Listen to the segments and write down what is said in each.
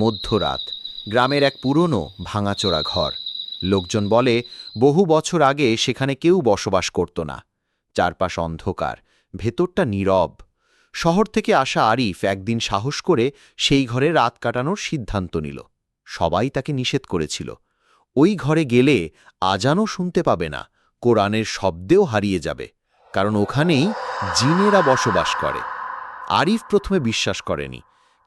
মধ্যরাত, গ্রামের এক পুরনো ভাঙাচোরা ঘর। লোকজন বলে, বহু বছর আগে সেখানে কেউ বসবাস করত না। চারপাশ অন্ধকার, ভেতরটা নীরব। শহর থেকে আসা আরিফ একদিন সাহস করে সেই ঘরে রাত কাটানোর সিদ্ধান্ত নিল। সবাই তাকে নিষেধ করেছিল। ওই ঘরে গেলে আজানও শুনতে পাবে না, কোরআনের শব্দেও হারিয়ে যাবে, কারণ ওখানেই জিনেরা বসবাস করে। আরিফ প্রথমে বিশ্বাস করেনি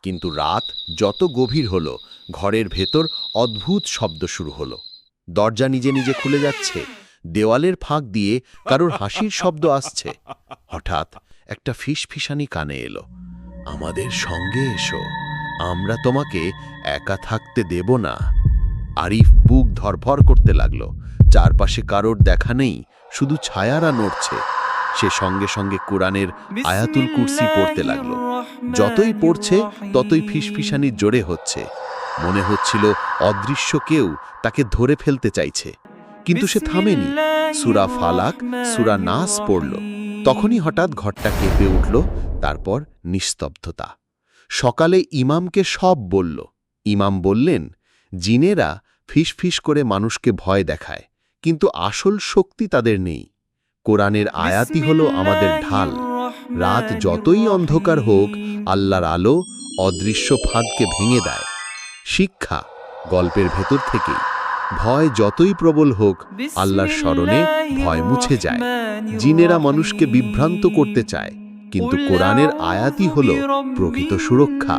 কিন্তু রাত যত গভীর হল, ঘরের ভেতর অদ্ভুত শব্দ শুরু হলো। দরজা নিজে নিজে খুলে যাচ্ছে, দেওয়ালের ফাঁক দিয়ে কারোর হাসির শব্দ আসছে। হঠাৎ একটা ফিসফিসানি কানে এলো, আমাদের সঙ্গে এসো, আমরা তোমাকে একা থাকতে দেব না। আরিফ বুক ধরফর করতে লাগল, চারপাশে কারোর দেখা নেই, শুধু ছায়ারা নড়ছে। সে সঙ্গে সঙ্গে কোরআনের আয়াতুল কুরসি পড়তে লাগল। যতই পড়ছে ততই ফিসফিসানি জোরে হচ্ছে। মনে হচ্ছিল অদৃশ্য কেউ তাকে ধরে ফেলতে চাইছে। কিন্তু সে থামেনি। সুরা ফালাক সুরা নাস পড়ল। তখনই হঠাৎ ঘরটা কেঁপে উঠল তারপর নিস্তব্ধতা। সকালে ইমামকে সব বলল। ইমাম বললেন জিনেরা ফিসফিস করে মানুষকে ভয় দেখায় কিন্তু আসল শক্তি তাদের নেই। কোরআনের আয়াতি হল আমাদের ঢাল। রাত যতই অন্ধকার হোক, আল্লাহর আলো অদৃশ্য ফাঁদকে ভেঙে দেয়। শিক্ষা গল্পের ভেতর থেকেই। ভয় যতই প্রবল হোক, আল্লাহর স্মরণে ভয় মুছে যায়। জিনেরা মানুষকে বিভ্রান্ত করতে চায়, কিন্তু কোরআনের আয়াতি হল প্রকৃত সুরক্ষা।